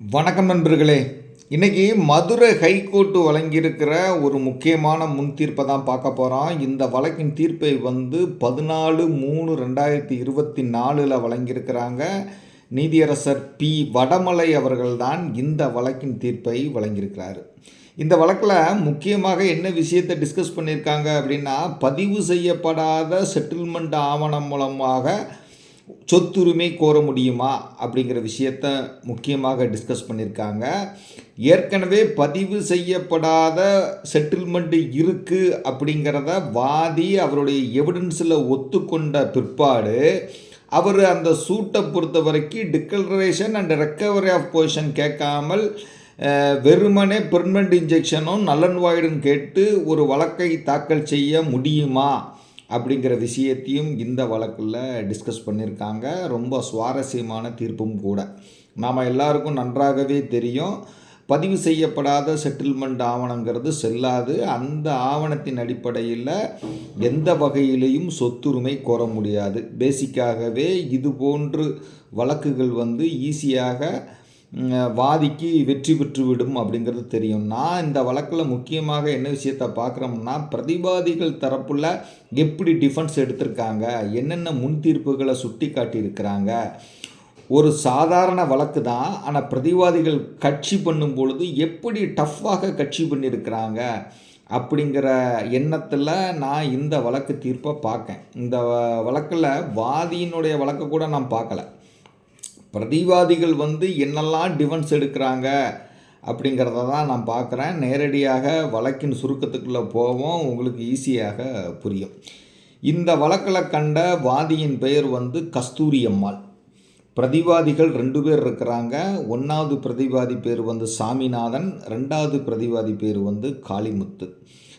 வணக்கம் நண்பர்களே. இன்னைக்கு மதுரை ஹைகோர்ட்டு வழங்கியிருக்கிற ஒரு முக்கியமான முன் தீர்ப்பை தான் பார்க்க போகிறோம் இந்த வழக்கின் தீர்ப்பை வந்து பதினாலு மூணு ரெண்டாயிரத்தி இருபத்தி நாலில் வழங்கியிருக்கிறாங்க. நீதியரசர் பி. வடமலை அவர்கள்தான் இந்த வழக்கின் தீர்ப்பை வழங்கியிருக்கிறார். இந்த வழக்கில் முக்கியமாக என்ன விஷயத்தை டிஸ்கஸ் பண்ணியிருக்காங்க அப்படின்னா பதிவு செய்யப்படாத செட்டில்மெண்ட் ஆவணம் மூலமாக சொத்துரிமை கோர முடியுமா அப்படிங்கிற விஷயத்த முக்கியமாக டிஸ்கஸ் பண்ணியிருக்காங்க ஏற்கனவே பதிவு செய்யப்படாத செட்டில்மெண்ட் இருக்குது அப்படிங்கிறத வாதி அவருடைய எவிடன்ஸில் ஒத்துக்கொண்ட பிற்பாடு அவர் அந்த சூட்டை பொறுத்த வரைக்கும் declaration and recovery of possession கேட்காமல் வெறுமனே பெர்மனண்ட் இன்ஜெக்ஷனும் நலன்வாயிடும் கேட்டு ஒரு வழக்கை தாக்கல் செய்ய முடியுமா? அப்படிங்கிற விஷயத்தையும் இந்த வழக்கில் டிஸ்கஸ் பண்ணியிருக்காங்க. ரொம்ப சுவாரஸ்யமான தீர்ப்பும் கூட. நாம் எல்லாருக்கும் நன்றாகவே தெரியும். பதிவு செய்யப்படாத செட்டில்மெண்ட் ஆவணங்கிறது செல்லாது. அந்த ஆவணத்தின் அடிப்படையில் எந்த வகையிலையும் சொத்துரிமை கோர முடியாது. பேசிக்காகவே இது போன்று வழக்குகள் வந்து ஈஸியாக வாதிக்கு வெற்றி பெற்றுவிடும் அப்படிங்கிறது தெரியும். நான் இந்த வழக்கில் முக்கியமாக என்ன விஷயத்தை பார்க்குறோம்னா பிரதிவாதிகள் தரப்புல எப்படி டிஃபென்ஸ் எடுத்திருக்காங்க என்னென்ன முன் தீர்ப்புகளை சுட்டி காட்டியிருக்கிறாங்க ஒரு சாதாரண வழக்கு தான் ஆனால் பிரதிவாதிகள் கட்சி பண்ணும் பொழுது எப்படி டஃப்பாக கட்சி பண்ணியிருக்கிறாங்க அப்படிங்கிற எண்ணத்தில் நான் இந்த வழக்கு தீர்ப்பை பார்க்கேன். இந்த வழக்கில் வாதியினுடைய வழக்கை கூட நான் பார்க்கல. பிரதிவாதிகள் வந்து என்னெல்லாம் டிஃபென்ஸ் எடுக்கிறாங்க அப்படிங்கிறத தான் நான் பார்க்குறேன். நேரடியாக வழக்கின் சுருக்கத்துக்குள்ளே போவோம். உங்களுக்கு ஈஸியாக புரியும். இந்த வழக்கில் கண்ட வாதியின் பெயர் வந்து கஸ்தூரி அம்மாள். பிரதிவாதிகள் ரெண்டு பேர் இருக்கிறாங்க. ஒன்றாவது பிரதிவாதி பேர் வந்து சாமிநாதன். ரெண்டாவது பிரதிவாதி பேர் வந்து காளிமுத்து.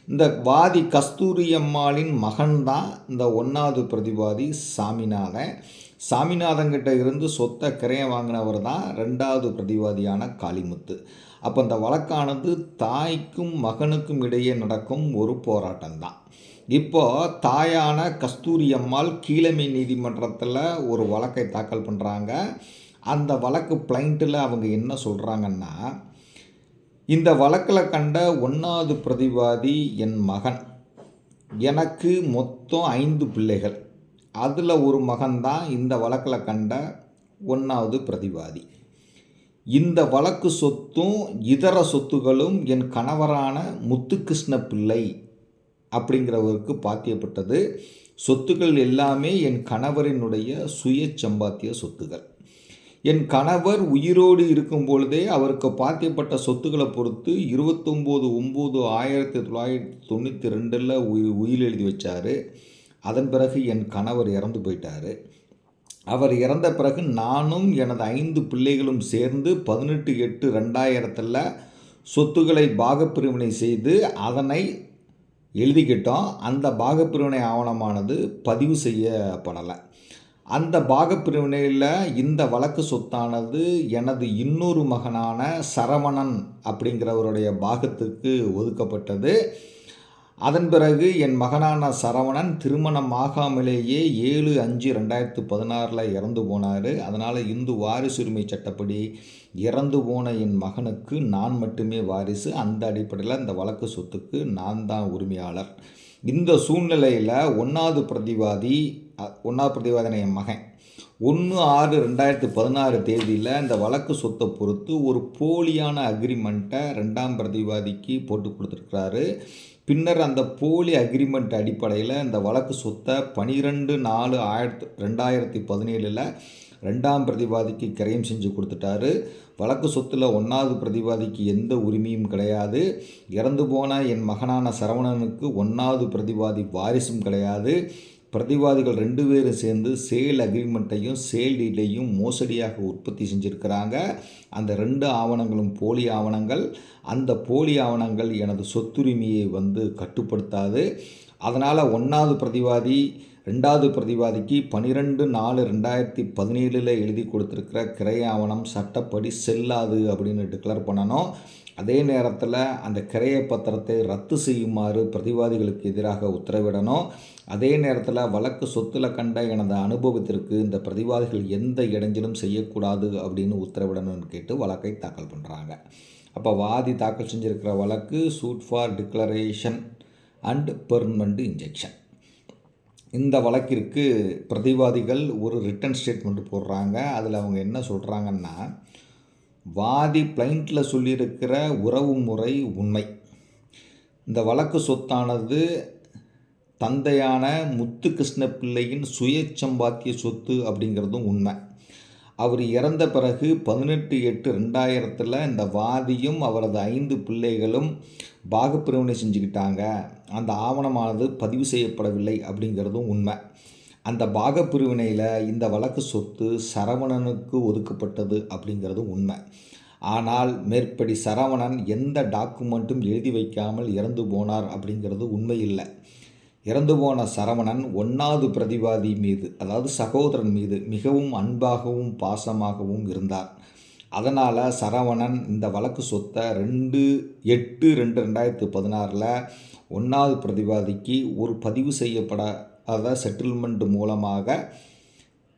இந்த வாதி கஸ்தூரி அம்மாளின் மகன்தான் இந்த ஒன்றாவது பிரதிவாதி சாமிநாதன். சாமிநாதன்கிட்ட இருந்து சொத்தை கிரையம் வாங்கினவர் தான் ரெண்டாவது பிரதிவாதியான காளிமுத்து. அப்போ இந்த வழக்கானது தாய்க்கும் மகனுக்கும் இடையே நடக்கும் ஒரு போராட்டம் தான். இப்போ தாயான கஸ்தூரி அம்மாள் கீழமை நீதிமன்றத்தில் ஒரு வழக்கை தாக்கல் பண்ணுறாங்க அந்த வழக்கு பிளைண்ட்டில் அவங்க என்ன சொல்கிறாங்கன்னா இந்த வழக்கில் கண்ட ஒன்றாவது பிரதிவாதி என் மகன். எனக்கு மொத்தம் ஐந்து பிள்ளைகள். அதில் ஒரு மகன்தான் இந்த வழக்கில் கண்ட ஒன்றாவது பிரதிவாதி. இந்த வழக்கு சொத்தும் இதர சொத்துகளும் என் கணவரான முத்துகிருஷ்ண பிள்ளை அப்படிங்கிறவருக்கு பாத்தியப்பட்டது. சொத்துக்கள் எல்லாமே என் கணவரினுடைய சுய சம்பாத்திய சொத்துகள் என் கணவர் உயிரோடு இருக்கும் பொழுதே அவருக்கு பாத்தியப்பட்ட சொத்துக்களை பொறுத்து இருபத்தொம்போது ஒம்பது ஆயிரத்தி தொள்ளாயிரத்தி தொண்ணூற்றி ரெண்டில் உயிர் உயிர் எழுதி வச்சார். அதன் பிறகு என் கணவர் இறந்து போயிட்டார். அவர் இறந்த பிறகு நானும் எனது ஐந்து பிள்ளைகளும் சேர்ந்து பதினெட்டு எட்டு ரெண்டாயிரத்தில் சொத்துக்களை பாகப்பிரிவினை செய்து அதனை எழுதிக்கிட்டோம். அந்த பாகப்பிரிவினை ஆவணமானது பதிவு செய்யப்படலை. அந்த பாகப்பிரிவினையில் இந்த வழக்கு சொத்தானது எனது இன்னொரு மகனான சரவணன் அப்படிங்கிறவருடைய பாகத்துக்கு ஒதுக்கப்பட்டது. அதன் பிறகு என் மகனான சரவணன் திருமணம் ஆகாமலேயே ஏழு அஞ்சு ரெண்டாயிரத்து பதினாறில் இறந்து போனார். அதனால் இந்து வாரிசுரிமை சட்டப்படி இறந்து போன என் மகனுக்கு நான் மட்டுமே வாரிசு. அந்த அடிப்படையில் இந்த வழக்கு சொத்துக்கு நான் தான் உரிமையாளர். இந்த சூழ்நிலையில் ஒன்றாவது பிரதிவாதி ஒன்றாவது பிரதிவாதின என் மகன். ஒன்று ஆறு ரெண்டாயிரத்து பதினாறு தேதியில் இந்த வழக்கு சொத்தை பொறுத்து ஒரு போலியான அக்ரிமெண்ட்டை ரெண்டாம் பிரதிவாதிக்கு போட்டு கொடுத்துருக்கிறாரு. பின்னர் அந்த போலி அக்ரிமெண்ட் அடிப்படையில் இந்த வழக்கு சொத்தை பனிரெண்டு நாலு ஆயிரத்து ரெண்டாயிரத்தி பதினேழில் ரெண்டாம் பிரதிவாதிக்கு கிரையம் செஞ்சு கொடுத்துட்டாரு. வழக்கு சொத்தில் ஒன்றாவது பிரதிவாதிக்கு எந்த உரிமையும் கிடையாது. இறந்து போன என் மகனான சரவணனுக்கு ஒன்றாவது பிரதிவாதி வாரிசும் கிடையாது. பிரதிவாதிகள் ரெண்டு பேரும் சேர்ந்து சேல் அக்ரிமெண்ட்டையும் சேல் டீலையும் மோசடியாக உற்பத்தி செஞ்சுருக்கிறாங்க. அந்த ரெண்டு ஆவணங்களும் போலி ஆவணங்கள். அந்த போலி ஆவணங்கள் எனது சொத்துரிமையை வந்து கட்டுப்படுத்தாது. அதனால் ஒன்றாவது பிரதிவாதி ரெண்டாவது பிரதிவாதிக்கு பன்னிரெண்டு நாலு ரெண்டாயிரத்தி பதினேழில் எழுதி கொடுத்துருக்கிற கிரை ஆவணம் சட்டப்படி செல்லாது அப்படின்னு டிக்ளேர் பண்ணணும். அதே நேரத்தில் அந்த கிரைய பத்திரத்தை ரத்து செய்யுமாறு பிரதிவாதிகளுக்கு எதிராக உத்தரவிடணும். அதே நேரத்தில் வழக்கு சொத்தில் கண்ட எனது அனுபவத்திற்கு இந்த பிரதிவாதிகள் எந்த இடைஞ்சலும் செய்யக்கூடாது அப்படின்னு உத்தரவிடணும்னு கேட்டு வழக்கை தாக்கல் பண்ணுறாங்க அப்போ வாதி தாக்கல் செஞ்சுருக்கிற வழக்கு suit for declaration and permanent injunction இந்த வழக்கிற்கு பிரதிவாதிகள் ஒரு ரிட்டன் ஸ்டேட்மெண்ட் போடுறாங்க. அதில் அவங்க என்ன சொல்கிறாங்கன்னா வாதி பிளைண்ட்டில் சொல்லியிருக்கிற உறவு முறை உண்மை. இந்த வழக்கு சொத்தானது தந்தையான முத்து கிருஷ்ண பிள்ளையின் சுயச்சம்பாத்திய சொத்து அப்படிங்கிறதும் உண்மை. அவர் இறந்த பிறகு பதினெட்டு எட்டு ரெண்டாயிரத்தில் இந்த வாதியும் அவரது ஐந்து பிள்ளைகளும் பாகப்பிரிவினை செஞ்சுக்கிட்டாங்க. அந்த ஆவணமானது பதிவு செய்யப்படவில்லை அப்படிங்கிறதும் உண்மை. அந்த பாகப்பிரிவினையில் இந்த வழக்கு சொத்து சரவணனுக்கு ஒதுக்கப்பட்டது அப்படிங்கிறது உண்மை. ஆனால் மேற்படி சரவணன் எந்த டாக்குமெண்ட்டும் எழுதி வைக்காமல் இறந்து போனார் அப்படிங்கிறது உண்மை இல்லை இறந்து போன சரவணன் ஒன்றாவது பிரதிவாதி மீது அதாவது சகோதரன் மீது மிகவும் அன்பாகவும் பாசமாகவும் இருந்தார். அதனால் சரவணன் இந்த வழக்கு சொத்தை ரெண்டு எட்டு ரெண்டு ரெண்டாயிரத்து பதினாறில் ஒன்றாவது பிரதிவாதிக்கு ஒரு பதிவு செய்யப்பட அதை செட்டில்மெண்ட் மூலமாக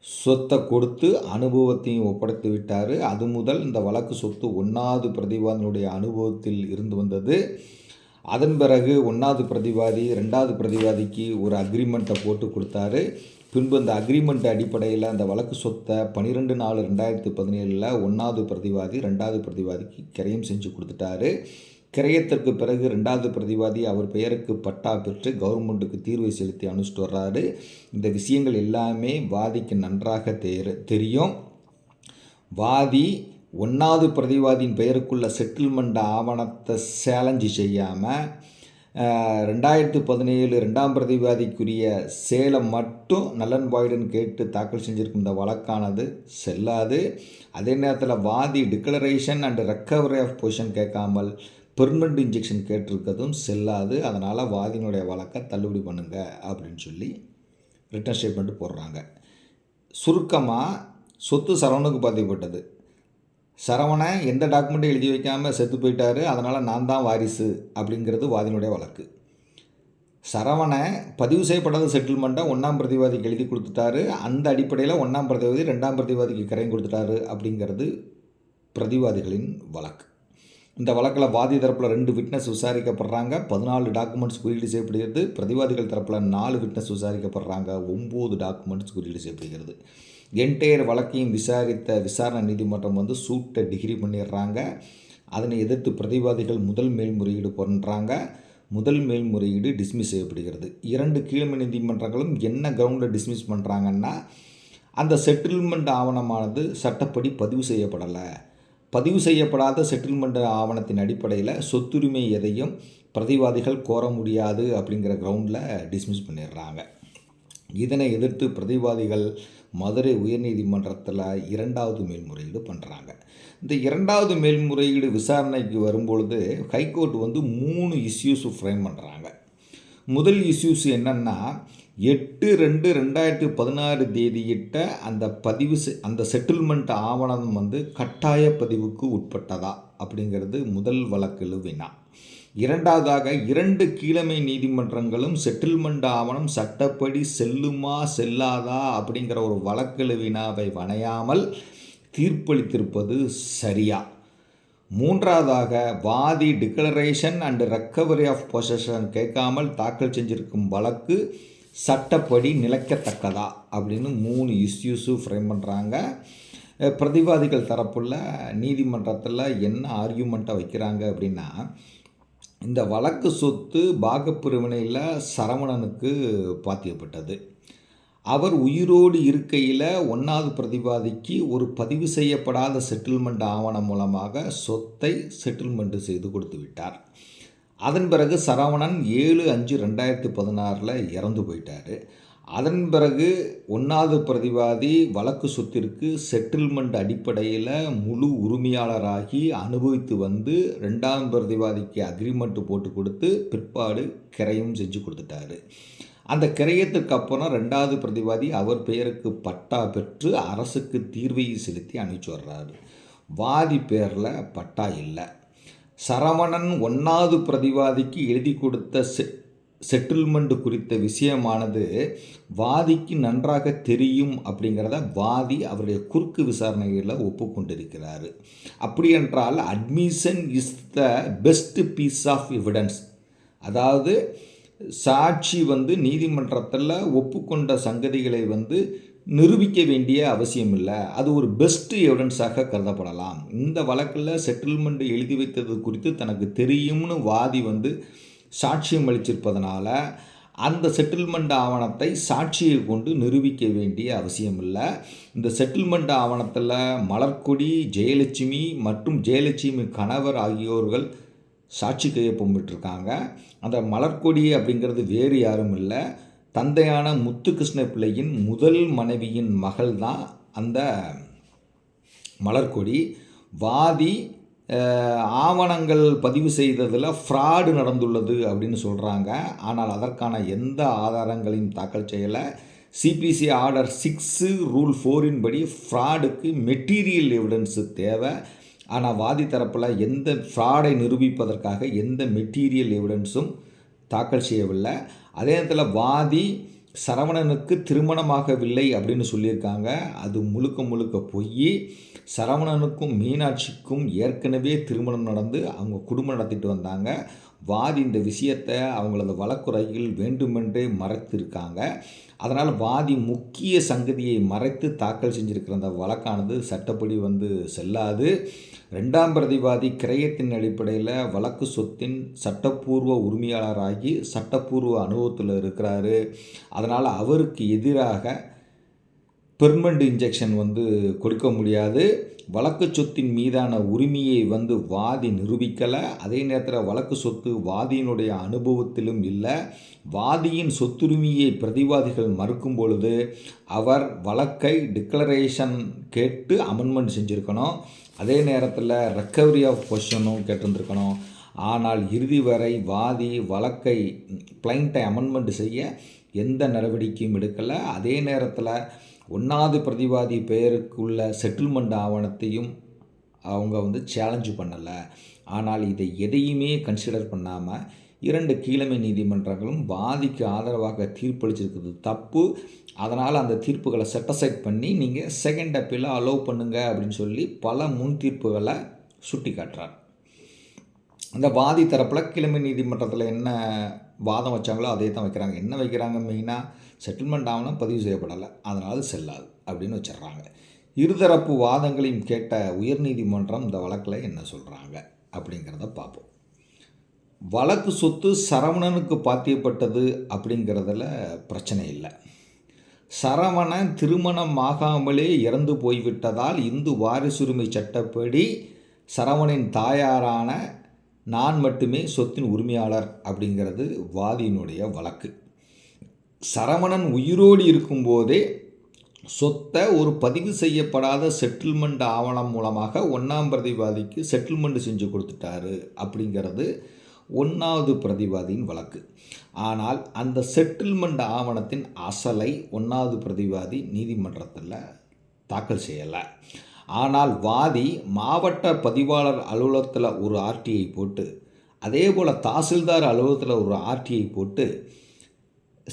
சொத்தை கொடுத்து அனுபவத்தையும் ஒப்படைத்து விட்டார். அது முதல் இந்த வழக்கு சொத்து ஒன்றாவது பிரதிவாதியினுடைய அனுபவத்தில் இருந்து வந்தது. அதன் பிறகு ஒன்றாவது பிரதிவாதி ரெண்டாவது பிரதிவாதிக்கு ஒரு அக்ரிமெண்ட்டை போட்டு கொடுத்தாரு. பின்பு அந்த அக்ரிமெண்ட் அடிப்படையில் அந்த வழக்கு சொத்தை பன்னிரெண்டு நாலு ரெண்டாயிரத்தி பதினேழில் ஒன்றாவது பிரதிவாதி ரெண்டாவது பிரதிவாதிக்கு கிரையம் செஞ்சு கொடுத்துட்டாரு. கிரயத்திற்கு பிறகு ரெண்டாவது பிரதிவாதி அவர் பெயருக்கு பட்டா பெற்று கவர்மெண்ட்டுக்கு தீர்வை செலுத்தி அனுப்பிச்சிட்டு வர்றாரு. இந்த விஷயங்கள் எல்லாமே வாதிக்கு நன்றாக தெரு தெரியும். வாதி ஒன்றாவது பிரதிவாதியின் பெயருக்குள்ள செட்டில்மெண்ட் ஆவணத்தை சேலஞ்சு செய்யாமல் ரெண்டாயிரத்து பதினேழு ரெண்டாம் பிரதிவாதிக்குரிய சேலை மட்டும் நலன் பாய்டன் கேட்டு தாக்கல் செஞ்சுருக்கும் இந்த வழக்கானது செல்லாது. அதே நேரத்தில் வாதி declaration and recovery of possession கேட்காமல் பெர்மனண்ட் இன்ஜெக்ஷன் கேட்டிருக்கிறதும் செல்லாது. அதனால் வாதியினுடைய வழக்கை தள்ளுபடி பண்ணுங்கள் அப்படின்னு சொல்லி ரிட்டன் ஸ்டேட்மெண்ட் போடுறாங்க. சுருக்கமாக சொத்து சரவணுக்கு பதிவுப்பட்டது சரவணன் எந்த டாக்குமெண்ட்டும் எழுதி வைக்காமல் செத்து போயிட்டாரு அதனால் நான் தான் வாரிசு அப்படிங்கிறது வாதினுடைய வழக்கு. சரவணை பதிவு செய்யப்படாத செட்டில்மெண்ட்டை ஒன்றாம் பிரதிவாதிக்கு எழுதி கொடுத்துட்டாரு. அந்த அடிப்படையில் ஒன்றாம் பிரதிவாதி ரெண்டாம் பிரதிவாதிக்கு கரையும் கொடுத்துட்டாரு அப்படிங்கிறது பிரதிவாதிகளின் வழக்கு. இந்த வழக்கில் வாதி தரப்பில் ரெண்டு விட்னஸ் விசாரிக்கப்படுறாங்க. பதினாலு டாக்குமெண்ட்ஸ் குறியீடு செய்யப்படுகிறது. பிரதிவாதிகள் தரப்பில் நாலு விட்னஸ் விசாரிக்கப்படுறாங்க. ஒம்பது டாக்குமெண்ட்ஸ் குறியீடு செய்யப்படுகிறது. என்டையர் வழக்கையும் விசாரித்த விசாரணை நீதிமன்றம் வந்து சூட்டை டிகிரி பண்ணிடுறாங்க. அதனை எதிர்த்து பிரதிவாதிகள் முதல் மேல்முறையீடு பண்ணுறாங்க முதல் மேல்முறையீடு டிஸ்மிஸ் செய்யப்படுகிறது. இரண்டு கீழ்மை நீதிமன்றங்களும் என்ன கிரவுண்டில் டிஸ்மிஸ் பண்ணுறாங்கன்னா அந்த செட்டில்மெண்ட் ஆவணமானது சட்டப்படி பதிவு செய்யப்படலை. பதிவு செய்யப்படாத செட்டில்மெண்ட் ஆவணத்தின் அடிப்படையில் சொத்துரிமை எதையும் பிரதிவாதிகள் கோர முடியாது அப்படிங்கிற கிரவுண்டில் டிஸ்மிஸ் பண்ணிடுறாங்க. இதனை எதிர்த்து பிரதிவாதிகள் மதுரை உயர்நீதிமன்றத்தில் இரண்டாவது மேல்முறையீடு பண்ணுறாங்க இந்த இரண்டாவது மேல்முறையீடு விசாரணைக்கு வரும்பொழுது ஹைகோர்ட் வந்து மூணு இஷ்யூஸ் ஃப்ரேம் பண்ணுறாங்க முதல் இஷ்யூஸ் என்னென்னா எட்டு ரெண்டு ரெண்டாயிரத்தி பதினாறு தேதியிட்ட அந்த பதிவு அந்த செட்டில்மெண்ட் ஆவணம் வந்து கட்டாய பதிவுக்கு உட்பட்டதா? அப்படிங்கிறது முதல் வழக்கில் வினா இரண்டாவதாக இரண்டு கீழமை நீதிமன்றங்களும் செட்டில்மெண்ட் ஆவணம் சட்டப்படி செல்லுமா செல்லாதா? அப்படிங்கிற ஒரு வழக்கில் வினாவை வணையாமல் தீர்ப்பளித்திருப்பது சரியா? மூன்றாவதாக வாதி declaration and recovery of possession கேட்காமல் தாக்கல் செஞ்சிருக்கும் வழக்கு சட்டப்படி நிலைக்கத்தக்கதா அப்படின்னு மூணு இஷ்யூஸும் ஃப்ரேம் பண்ணுறாங்க பிரதிவாதிகள் தரப்புள்ள நீதிமன்றத்தில் என்ன ஆர்கியூமெண்ட்டை வைக்கிறாங்க அப்படின்னா இந்த வழக்கு சொத்து பாகப்பிரிவினையில் சரவணனுக்கு பாத்தியப்பட்டது. அவர் உயிரோடு இருக்கையில் ஒன்றாவது பிரதிவாதிக்கு ஒரு பதிவு செய்யப்படாத செட்டில்மெண்ட் ஆவணம் மூலமாக சொத்தை செட்டில்மெண்ட்டு செய்து கொடுத்து விட்டார். அதன் பிறகு சரவணன் ஏழு அஞ்சு ரெண்டாயிரத்தி பதினாறில் இறந்து போயிட்டார். அதன் பிறகு ஒன்றாவது பிரதிவாதி வழக்கு சொத்திற்கு செட்டில்மெண்ட் அடிப்படையில் முழு உரிமையாளராகி அனுபவித்து வந்து ரெண்டாம் பிரதிவாதிக்கு அக்ரிமெண்ட் போட்டு கொடுத்து பிற்பாடு கிரையும் செஞ்சு கொடுத்துட்டாரு. அந்த கிரையத்துக்கு அப்புறம் ரெண்டாவது பிரதிவாதி அவர் பெயருக்கு பட்டா பெற்று அரசுக்கு தீர்வையை செலுத்தி அனுப்பிச்சு வர்றாரு. வாதி பேரில் பட்டா இல்லை. சரவணன் ஒன்றாவது பிரதிவாதிக்கு எழுதி கொடுத்த செ செட்டில்மெண்ட் குறித்த விஷயமானது வாதிக்கு நன்றாக தெரியும் அப்படிங்கிறத வாதி அவருடைய குறுக்கு விசாரணைகளில் ஒப்புக்கொண்டிருக்கிறார். அப்படி என்றால் admission is the best piece of evidence அதாவது சாட்சி வந்து நீதிமன்றத்தில் ஒப்புக்கொண்ட சங்கதிகளை வந்து நிரூபிக்க வேண்டிய அவசியம் இல்லை அது ஒரு பெஸ்ட் எவிடன்ஸாக கருதப்படலாம். இந்த வழக்கில் செட்டில்மெண்ட் எழுதி வைத்தது குறித்து தனக்கு தெரியும்னு வாதி வந்து சாட்சியம் அளிச்சிருப்பதனால அந்த செட்டில்மெண்ட் ஆவணத்தை சாட்சியை கொண்டு நிரூபிக்க வேண்டிய அவசியம் இல்லை இந்த செட்டில்மெண்ட் ஆவணத்தில் மலர்கொடி ஜெயலட்சுமி மற்றும் ஜெயலட்சுமி கணவர் ஆகியோர்கள் சாட்சி கையொப்பம் அந்த மலர்கொடி அப்படிங்கிறது வேறு யாரும் இல்லை. தந்தையான முத்துகிருஷ்ண பிள்ளையின் முதல் மனைவியின் மகள் தான் அந்த மலர்கொடி. வாதி ஆவணங்கள் பதிவு செய்ததில் ஃப்ராடு நடந்துள்ளது அப்படின்னு சொல்கிறாங்க ஆனால் அதற்கான எந்த ஆதாரங்களையும் தாக்கல் செய்யலை. சிபிசி ஆர்டர் சிக்ஸு ரூல் ஃபோரின் படி ஃப்ராடுக்கு மெட்டீரியல் எவிடன்ஸு தேவை. ஆனால் வாதி தரப்பில் எந்த ஃப்ராடை நிரூபிப்பதற்காக எந்த மெட்டீரியல் எவிடன்ஸும் தாக்கல் செய்யவில்லை. அதே நேரத்தில் வாதி சரவணனுக்கு திருமணமாகவில்லை அப்படின்னு சொல்லியிருக்காங்க. அது முழுக்க முழுக்க பொய். சரவணனுக்கும் மீனாட்சிக்கும் ஏற்கனவே திருமணம் நடந்து அவங்க குடும்பம் நடத்திட்டு வந்தாங்க. வாதி இந்த விஷயத்தை அவங்களது வழக்குறையில் வேண்டுமென்றே மறைத்திருக்காங்க. அதனால் வாதி முக்கிய சங்கதியை மறைத்து தாக்கல் செஞ்சுருக்கிற அந்த வழக்கானது சட்டப்படி வந்து செல்லாது. ரெண்டாம் பிரதிவாதி கிரயத்தின் அடிப்படையில் வழக்கு சொத்தின் சட்டப்பூர்வ உரிமையாளராகி சட்டப்பூர்வ அனுபவத்தில் இருக்கிறாரு. அதனால் அவருக்கு எதிராக பெர்மனண்ட் இன்ஜெக்ஷன் வந்து கொடுக்க முடியாது. வழக்கு சொத்தின் மீதான உரிமையை வந்து வாதி நிரூபிக்கலை. அதே நேரத்தில் வழக்கு சொத்து வாதியினுடைய அனுபவத்திலும் இல்லை. வாதியின் சொத்துரிமையை பிரதிவாதிகள் மறுக்கும் பொழுது அவர் வழக்கை டிக்ளரேஷன் கேட்டு அமெண்ட்மெண்ட் செஞ்சுருக்கணும். அதே நேரத்தில் ரெக்கவரி ஆஃப் பொசிஷனும் கேட்டிருந்துருக்கணும். ஆனால் இறுதி வரை வாதி வழக்கை பிளைண்ட்டை அமெண்ட்மெண்ட் செய்ய எந்த நடவடிக்கையும் எடுக்கலை. அதே நேரத்தில் ஒன்றாவது பிரதிவாதி பெயருக்குள்ள செட்டில்மெண்ட் ஆவணத்தையும் அவங்க வந்து சேலஞ்சு பண்ணலை. ஆனால் இதை எதையுமே கன்சிடர் பண்ணாமல் இரண்டு கீழமை நீதிமன்றங்களும் வாதிக்கு ஆதரவாக தீர்ப்பளிச்சிருக்கிறது தப்பு. அதனால் அந்த தீர்ப்புகளை செட்டசைட் பண்ணி நீங்கள் செகண்ட் அப்பீல அலோவ் பண்ணுங்கள் அப்படின்னு சொல்லி பல முன் தீர்ப்புகளை சுட்டி காட்டுறார் அந்த வாதி தரப்பில் கிழமை நீதிமன்றத்தில் என்ன வாதம் வச்சாங்களோ அதே தான் வைக்கிறாங்க. என்ன வைக்கிறாங்க மெயினாக செட்டில்மெண்ட் ஆவணம் பதிவு செய்யப்படலை. அதனால் அது செல்லாது அப்படின்னு வச்சிடுறாங்க. இருதரப்பு வாதங்களையும் கேட்ட உயர்நீதிமன்றம் இந்த வழக்கில் என்ன சொல்கிறாங்க அப்படிங்கிறத பார்ப்போம். வழக்கு சொத்து சரவணனுக்கு பாத்தியப்பட்டது அப்படிங்கிறதுல பிரச்சனை இல்லை. சரவணன் திருமணம் ஆகாமலே இறந்து போய்விட்டதால் இந்து வாரிசுரிமை சட்டப்படி சரவணின் தாயாரான நான் மட்டுமே சொத்தின் உரிமையாளர் அப்படிங்கிறது வாதியினுடைய வழக்கு. சரவணன் உயிரோடு இருக்கும்போதே சொத்தை ஒரு பதிவு செய்யப்படாத செட்டில்மெண்ட் ஆவணம் மூலமாக ஒன்றாம் பிரதிவாதிக்கு செட்டில்மெண்ட் செஞ்சு கொடுத்துட்டாரு அப்படிங்கிறது ஒன்றாவது பிரதிவாதியின் வழக்கு. ஆனால் அந்த செட்டில்மெண்ட் ஆவணத்தின் அசலை ஒன்றாவது பிரதிவாதி நீதிமன்றத்தில் தாக்கல் செய்யலை. ஆனால் வாதி மாவட்ட பதிவாளர் அலுவலகத்தில் ஒரு ஆர்டிஐ போட்டு அதே போல் தாசில்தார் அலுவலகத்தில் ஒரு ஆர்டிஐ போட்டு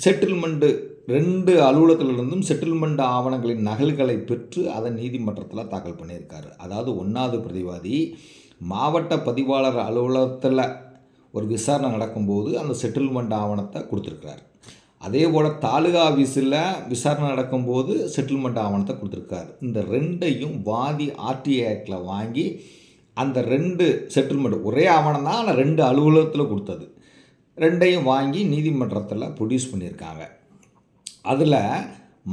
செட்டில்மெண்ட்டு ரெண்டு அலுவலகத்திலிருந்தும் செட்டில்மெண்ட் ஆவணங்களின் நகல்களை பெற்று அதை நீதிமன்றத்தில் தாக்கல் பண்ணியிருக்காரு. அதாவது ஒன்றாவது பிரதிவாதி மாவட்ட பதிவாளர் அலுவலகத்தில் ஒரு விசாரணை நடக்கும்போது அந்த செட்டில்மெண்ட் ஆவணத்தை கொடுத்துருக்கிறார். அதே போல் தாலுகா ஆஃபீஸில் விசாரணை நடக்கும்போது செட்டில்மெண்ட் ஆவணத்தை கொடுத்துருக்காரு. இந்த ரெண்டையும் வாதி ஆர்டிஐ ஆக்டில் வாங்கி அந்த ரெண்டு செட்டில்மெண்ட் ஒரே ஆவணம் தான் ஆனால் ரெண்டு அலுவலகத்தில் கொடுத்தது. ரெண்டையும் வாங்கி நீதிமன்றத்தில் ப்ரொடியூஸ் பண்ணியிருக்காங்க. அதில்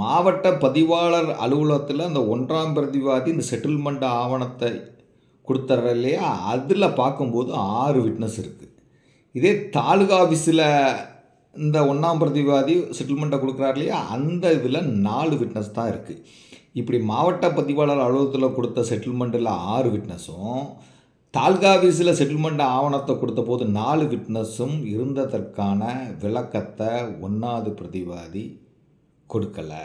மாவட்ட பதிவாளர் அலுவலகத்தில் அந்த ஒன்றாம் பிரதிவாதி இந்த செட்டில்மெண்ட் ஆவணத்தை கொடுத்துட்ற இல்லையா? அதில் பார்க்கும்போது ஆறு விட்னஸ் இருக்குது இதே தாலுகா ஆஃபீஸில் இந்த ஒன்றாம் பிரதிவாதி செட்டில்மெண்ட்டை கொடுக்குறாரு இல்லையா? அந்த இதில் நாலு விட்னஸ் தான் இருக்குது இப்படி மாவட்ட பதிவாளர் அலுவலகத்தில் கொடுத்த செட்டில்மெண்ட்டில் ஆறு விட்னஸும் தாலுகா ஆஃபீஸில் செட்டில்மெண்ட் ஆவணத்தை கொடுத்த போது நாலு விட்னஸும் இருந்ததற்கான விளக்கத்தை ஒன்றாவது பிரதிவாதி கொடுக்கலை.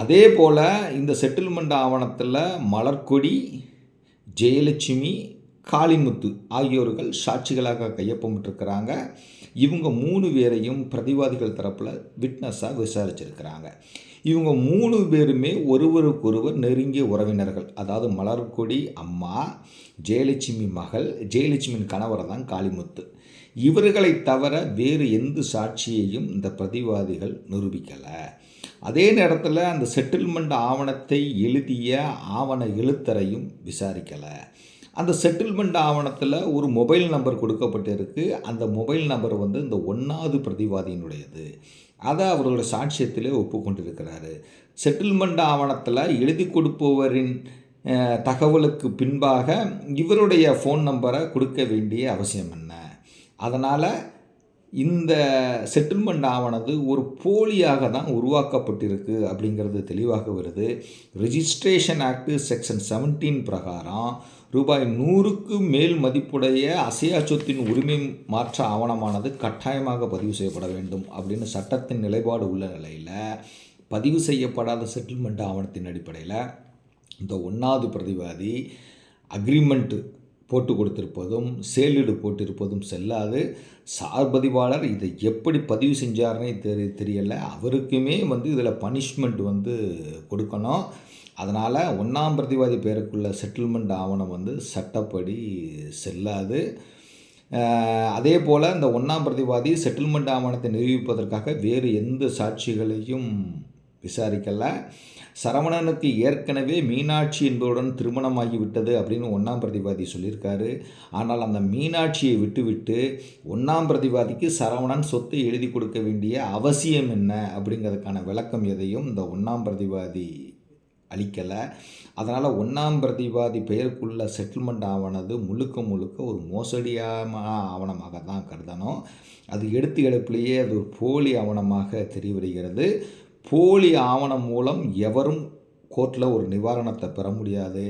அதே போல் இந்த செட்டில்மெண்ட் ஆவணத்தில் மலர்கொடி ஜெயலட்சுமி காளிமுத்து ஆகியோர்கள் சாட்சிகளாக கையொப்பமிட்டிருக்கிறாங்க. இவங்க மூணு பேரையும் பிரதிவாதிகள் தரப்பில் விட்னஸாக விசாரிச்சிருக்கிறாங்க. இவங்க மூணு பேருமே ஒருவருக்கொருவர் நெருங்கிய உறவினர்கள். அதாவது மலர்கொடி அம்மா ஜெயலட்சுமி மகள் ஜெயலட்சுமியின் கணவர் தான் காளிமுத்து. இவர்களை தவிர வேறு எந்த சாட்சியையும் இந்த பிரதிவாதிகள் நிரூபிக்கலை. அதே நேரத்தில் அந்த செட்டில்மெண்ட் ஆவணத்தை எழுதிய ஆவண எழுத்தரையும் விசாரிக்கலை. அந்த செட்டில்மெண்ட் ஆவணத்தில் ஒரு மொபைல் நம்பர் கொடுக்கப்பட்டிருக்கு. அந்த மொபைல் நம்பர் வந்து இந்த ஒன்றாவது பிரதிவாதியினுடையது. அதை அவர்களோட சாட்சியத்திலே ஒப்புக்கொண்டிருக்கிறாரு. செட்டில்மெண்ட் ஆவணத்தில் எழுதி கொடுப்பவரின் தகவலுக்கு பின்பாக இவருடைய ஃபோன் நம்பரை கொடுக்க வேண்டிய அவசியம் என்ன? அதனால் இந்த செட்டில்மெண்ட் ஆவணது ஒரு போலியாக தான் உருவாக்கப்பட்டிருக்கு அப்படிங்கிறது தெளிவாக வருது. ரிஜிஸ்ட்ரேஷன் ஆக்ட் செக்ஷன் 17 பிரகாரம் ரூபாய் நூறுக்கு மேல் மதிப்புடைய அசையா சொத்தின் உரிமை மாற்ற ஆவணமானது கட்டாயமாக பதிவு செய்யப்பட வேண்டும் அப்படின்னு சட்டத்தின் நிலைப்பாடு உள்ள நிலையில் பதிவு செய்யப்படாத செட்டில்மெண்ட் ஆவணத்தின் அடிப்படையில் இந்த ஒன்றாவது பிரதிவாதி அக்ரிமெண்ட்டு போட்டு கொடுத்திருப்பதும் சேலீடு போட்டிருப்பதும் செல்லாது. சார்பதிவாளர் இதை எப்படி பதிவு செஞ்சாருன்னே தெரி தெரியலை. அவருக்குமே வந்து இதில் பனிஷ்மெண்ட் வந்து கொடுக்கணும். அதனால் ஒன்றாம் பிரதிவாதி பேருக்குள்ள செட்டில்மெண்ட் ஆவணம் வந்து சட்டப்படி செல்லாது. அதே போல் இந்த ஒன்றாம் பிரதிவாதி செட்டில்மெண்ட் ஆவணத்தை நிரூபிப்பதற்காக வேறு எந்த சாட்சிகளையும் விசாரிக்கலை. சரவணனுக்கு ஏற்கனவே மீனாட்சி என்பவருடன் திருமணமாகிவிட்டது அப்படின்னு ஒன்றாம் பிரதிவாதி சொல்லியிருக்காரு. ஆனால் அந்த மீனாட்சியை விட்டுவிட்டு ஒன்றாம் பிரதிவாதிக்கு சரவணன் சொத்தை எழுதி கொடுக்க வேண்டிய அவசியம் என்ன அப்படிங்கிறதுக்கான விளக்கம் எதையும் இந்த ஒன்றாம் பிரதிவாதி அளிக்கலை. அதனால் ஒன்றாம் பிரதிவாதி பெயருக்குள்ள செட்டில்மெண்ட் ஆவணது முழுக்க முழுக்க ஒரு மோசடியான ஆவணமாக தான் கருதணும். அது எடுத்து எடுப்பிலேயே அது ஒரு போலி ஆவணமாக தெரிய வருகிறது. போலி ஆவணம் மூலம் எவரும் கோர்ட்டில் ஒரு நிவாரணத்தை பெற முடியாது.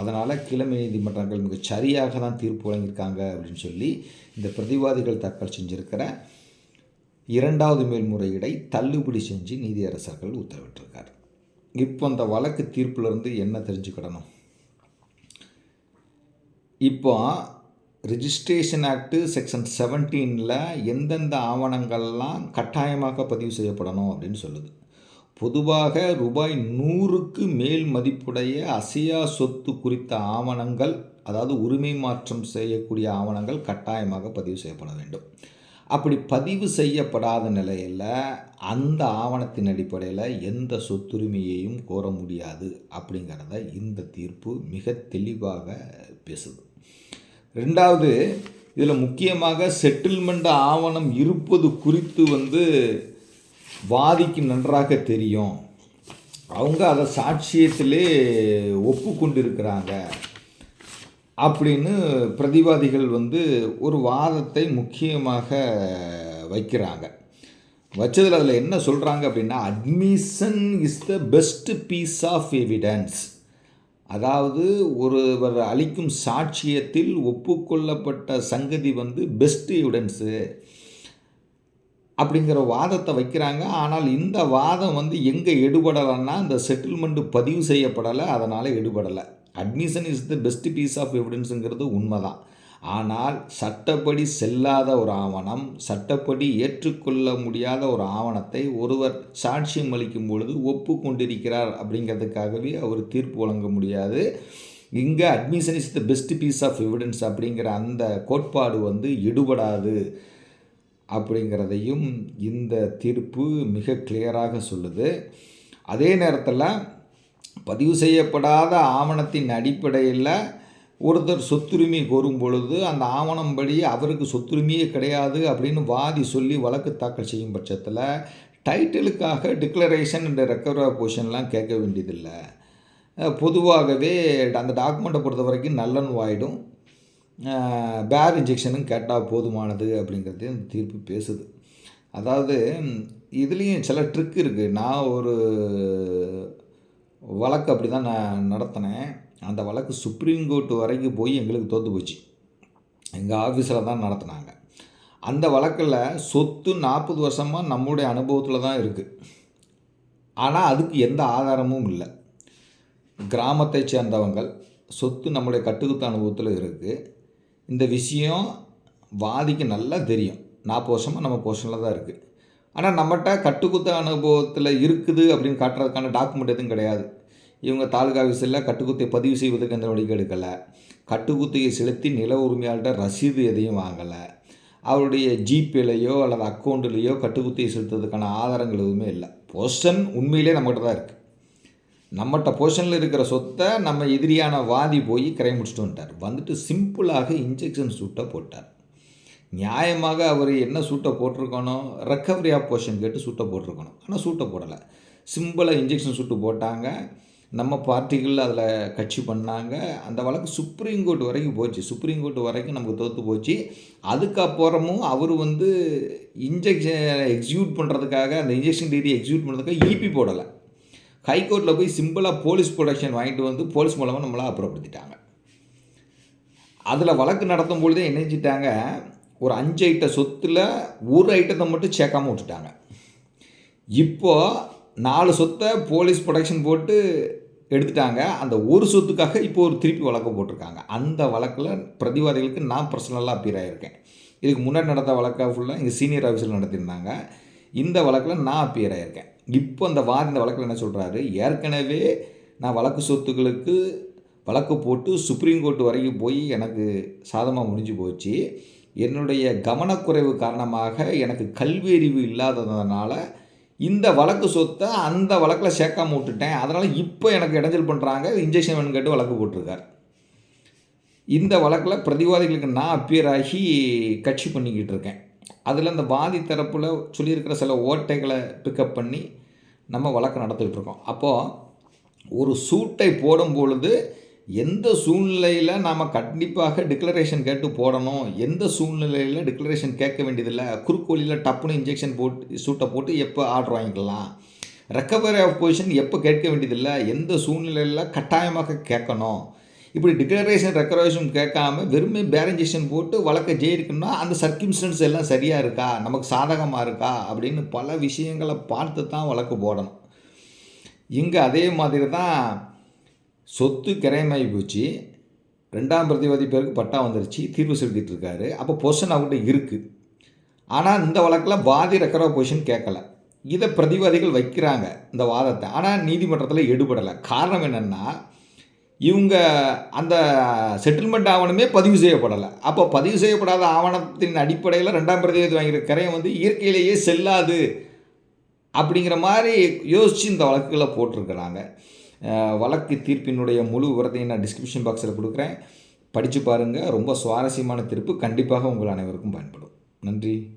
அதனால் கிழமை நீதிமன்றங்கள் மிகச் சரியாக தான் தீர்ப்பு வழங்கியிருக்காங்க அப்படின்னு சொல்லி இந்த பிரதிவாதிகள் தாக்கல் செஞ்சுருக்கிற இரண்டாவது மேல்முறையீடை தள்ளுபடி செஞ்சு நீதியரசர்கள் உத்தரவிட்டிருக்கார். இப்போ அந்த வழக்கு தீர்ப்புலேருந்து என்ன தெரிஞ்சுக்கிடணும்? இப்போ ரிஜிஸ்ட்ரேஷன் ஆக்டு செக்ஷன் செவன்டீனில் எந்தெந்த ஆவணங்கள்லாம் கட்டாயமாக பதிவு செய்யப்படணும் அப்படின்னு சொல்லுது. பொதுவாக ரூபாய் நூறுக்கு மேல் மதிப்புடைய அசையா சொத்து குறித்த ஆவணங்கள் அதாவது உரிமை மாற்றம் செய்யக்கூடிய ஆவணங்கள் கட்டாயமாக பதிவு செய்யப்பட வேண்டும். அப்படி பதிவு செய்யப்படாத நிலையில் அந்த ஆவணத்தின் அடிப்படையில் எந்த சொத்துரிமையையும் கோர முடியாது அப்படிங்கிறத இந்த தீர்ப்பு மிக தெளிவாக பேசுது. ரெண்டாவது இதில் முக்கியமாக செட்டில்மெண்ட் ஆவணம் இருப்பது குறித்து வந்து வாதிக்கு நன்றாக தெரியும். அவங்க அதை சாட்சியத்திலே ஒப்புக்கொண்டிருக்கிறாங்க. அப்படின்னு பிரதிவாதிகள் வந்து ஒரு வாதத்தை முக்கியமாக வைக்கிறாங்க. வச்சதில் அதில் என்ன சொல்கிறாங்க அப்படின்னா admission is the best piece of evidence அதாவது ஒருவர் அளிக்கும் சாட்சியத்தில் ஒப்புக்கொள்ளப்பட்ட சங்கதி வந்து பெஸ்ட் எவிடன்ஸு அப்படிங்கிற வாதத்தை வைக்கிறாங்க. ஆனால் இந்த வாதம் வந்து எங்கே எடுபடலைன்னா இந்த செட்டில்மெண்ட்டு பதிவு செய்யப்படலை அதனால் எடுபடலை. Admission is the best piece of எவிடன்ஸுங்கிறது உண்மைதான். ஆனால் சட்டப்படி செல்லாத ஒரு ஆவணம் சட்டப்படி ஏற்றுக்கொள்ள முடியாத ஒரு ஆவணத்தை ஒருவர் சாட்சியம் அளிக்கும் பொழுது ஒப்புக்கொண்டிருக்கிறார் அப்படிங்கிறதுக்காகவே அவர் தீர்ப்பு வழங்க முடியாது. இங்கே admission is the best piece of evidence அப்படிங்கிற அந்த கோட்பாடு வந்து எடுபடாது. அப்படிங்கிறதையும் இந்த தீர்ப்பு மிக கிளியராக சொல்லுது. அதே நேரத்தில் பதிவு செய்யப்படாத ஆவணத்தின் அடிப்படையில் ஒருத்தர் சொத்துரிமை கோரும் பொழுது அந்த ஆவணம் படி அவருக்கு சொத்துரிமையே கிடையாது அப்படின்னு வாதி சொல்லி வழக்கு தாக்கல் செய்யும் பட்சத்தில் டைட்டிலுக்காக டிக்ளரேஷன் என்ற ரெக்கவர் பொசிஷன்லாம் கேட்க வேண்டியதில்லை. பொதுவாகவே அந்த டாக்குமெண்ட்டை பொறுத்த வரைக்கும் நல்லன் வாயிடும் பேர் இன்ஜெக்ஷனும் கேட்டால் போதுமானது அப்படிங்கிறது அந்த தீர்ப்பு பேசுது. அதாவது இதுலேயும் சில ட்ரிக் இருக்குது நான் ஒரு வழக்கு அப்படி தான் நான் நடத்தினேன் அந்த வழக்கு சுப்ரீம் கோர்ட் வரைக்கும் போய் எங்களுக்கு தோற்று போச்சு. எங்கள் ஆஃபீஸில் தான் நடத்துனாங்க. அந்த வழக்கில் சொத்து நாற்பது வருஷமாக நம்மளுடைய அனுபவத்தில் தான் இருக்குது ஆனால் அதுக்கு எந்த ஆதாரமும் இல்லை. கிராமத்தை சேர்ந்தவங்கள் சொத்து நம்முடைய கட்டுக்குத்த அனுபவத்தில் இருக்குது இந்த விஷயம் வாதிக்கு நல்லா தெரியும். நான் போஷமாக நம்ம போஷனில் தான் இருக்குது ஆனால் நம்மகிட்ட கட்டுக்குத்த அனுபவத்தில் இருக்குது அப்படின்னு காட்டுறதுக்கான டாக்குமெண்ட் எதுவும் கிடையாது. இவங்க தாலுகா ஆஃபீஸில் கட்டுக்குத்தையை பதிவு செய்வதற்கு எந்த நடவடிக்கை எடுக்கலை. கட்டுக்குத்தையை செலுத்தி நில உரிமையாளர்கிட்ட ரசீது எதையும் வாங்கலை. அவருடைய ஜிபேலையோ அல்லது அக்கௌண்ட்லேயோ கட்டுக்குத்தையை செலுத்துறதுக்கான ஆதாரங்கள் எதுவுமே இல்லை. போர்ஷன் உண்மையிலே நம்மகிட்ட தான் இருக்குது நம்மகிட்ட போர்ஷனில் இருக்கிற சொத்தை நம்ம எதிரியான வாதி போய் கிரை முடிச்சுட்டு வந்துட்டார். வந்துட்டு சிம்பிளாக இன்ஜெக்ஷன் சூட்டை போட்டார். நியாயமாக அவர் என்ன சூட்டை போட்டிருக்கணும் ரெக்கவரி ஆஃப் போர்ஷன் கேட்டு சூட்டை போட்டிருக்கணும் ஆனால் சூட்டை போடலை. சிம்பிளாக இன்ஜெக்ஷன் சூட்டு போட்டாங்க. நம்ம பார்ட்டிகள் அதில் கட்சி பண்ணாங்க. அந்த வழக்கு சுப்ரீம் கோர்ட் வரைக்கும் போச்சு. சுப்ரீம் கோர்ட் வரைக்கும் நமக்கு தோற்று போச்சு. அதுக்கப்புறமும் அவர் வந்து இன்ஜெக்ஷன் எக்ஸிக்யூட் பண்ணுறதுக்காக அந்த இன்ஜெக்ஷன் டிகிரி எக்ஸிக்யூட் பண்ணுறதுக்காக இபி போடலை. ஹைகோர்ட்டில் போய் சிம்பிளாக போலீஸ் ப்ரொடக்ஷன் வாங்கிட்டு வந்து போலீஸ் மூலமாக நம்மளை அப்புறப்படுத்திட்டாங்க. அதில் வழக்கு நடத்தும் பொழுதே நினைச்சிட்டாங்க ஒரு அஞ்சு ஐட்ட சொத்தில் ஒரு ஐட்டத்தை மட்டும் சேர்க்காம விட்டுட்டாங்க. இப்போது நாலு சொத்தை போலீஸ் ப்ரொடக்ஷன் போட்டு எடுத்துட்டாங்க. அந்த ஒரு சொத்துக்காக இப்போ ஒரு திருப்பி வழக்கு போட்டிருக்காங்க. அந்த வழக்கில் பிரதிவாதிகளுக்கு நான் பர்சனலாக அப்பீர் ஆகியிருக்கேன் இதுக்கு முன்னாடி நடந்த வழக்காக ஃபுல்லாக எங்கள் சீனியர் ஆஃபீஸில் நடத்தியிருந்தாங்க. இந்த வழக்கில் நான் அப்பீர் ஆகியிருக்கேன் இப்போ அந்த வார் இந்த வழக்கில் என்ன சொல்கிறாரு ஏற்கனவே நான் வழக்கு சொத்துக்களுக்கு வழக்கு போட்டு சுப்ரீம் கோர்ட் வரைக்கும் போய் எனக்கு சாதமாக முடிஞ்சு போச்சு. என்னுடைய கவனக்குறைவு காரணமாக எனக்கு கல்வி அறிவு இல்லாததுனால இந்த வழக்கு சொத்தை அந்த வழக்கில் சேர்க்காம விட்டுட்டேன். அதனால் இப்போ எனக்கு இடைஞ்சல் பண்ணுறாங்க இன்ஜெக்ஷன் வேணும் கேட்டு வழக்கு போட்டிருக்கார். இந்த வழக்கில் பிரதிவாதிகளுக்கு நான் அப்பியர் ஆகி கட்சி பண்ணிக்கிட்டு இருக்கேன். அதில் அந்த வாதி தரப்பில் சொல்லியிருக்கிற சில ஓட்டைகளை பிக்கப் பண்ணி நம்ம வழக்கு நடத்திக்கிட்டு இருக்கோம். அப்போது ஒரு சூட்டை போடும் பொழுது எந்த சூழ்நிலையில் நாம் கண்டிப்பாக டிக்ளரேஷன் கேட்டு போடணும் எந்த சூழ்நிலையில் டிக்ளரேஷன் கேட்க வேண்டியதில்லை குறுக்கோழியில் டப்புன்னு இன்ஜெக்ஷன் போட்டு சூட்டை போட்டு எப்போ ஆர்டர் வாங்கிக்கலாம் ரெக்கவரி ஆஃப் பொசிஷன் எப்போ கேட்க வேண்டியதில்லை எந்த சூழ்நிலையில் கட்டாயமாக கேட்கணும் இப்படி டிக்ளரேஷன் ரெக்கரேஷன் கேட்காம வெறுமே பேரஞ்சேஷன் போட்டு வழக்க ஜெயிக்கணும்னா அந்த சர்க்கிம்ஸ்டன்ஸ் எல்லாம் சரியாக இருக்கா? நமக்கு சாதகமாக இருக்கா? அப்படின்னு பல விஷயங்களை பார்த்து தான் வழக்கு போடணும். இங்கே அதே மாதிரி தான் சொத்து கிரயமாகி போச்சு. ரெண்டாம் பிரதிவாதி பேருக்கு பட்டா வந்துருச்சு. தீர்வு செலுத்திட்டு இருக்காரு. அப்போ பொசிஷன் அவங்ககிட்ட இருக்குது ஆனால் இந்த வழக்கில் வாதி ரெக்கரோ பொசிஷன் கேட்கல. இதை பிரதிவாதிகள் வைக்கிறாங்க இந்த வாதத்தை. ஆனால் நீதிமன்றத்தில் எடுபடலை. காரணம் என்னென்னா இவங்க அந்த செட்டில்மெண்ட் ஆவணமே பதிவு செய்யப்படலை. அப்போ பதிவு செய்யப்படாத ஆவணத்தின் அடிப்படையில் ரெண்டாம் பிரதிவாதி வாங்கிற கரையம் வந்து இயற்கையிலேயே செல்லாது அப்படிங்கிற மாதிரி யோசித்து இந்த வழக்குகளை போட்டிருக்கிறாங்க. வழக்கு தீர்ப்பினுடைய முழு விவரத்தையும் நான் டிஸ்கிரிப்ஷன் பாக்ஸில் கொடுக்குறேன். படித்து பாருங்கள் ரொம்ப சுவாரஸ்யமான தீர்ப்பு. கண்டிப்பாக உங்கள் அனைவருக்கும் பயன்படும். நன்றி.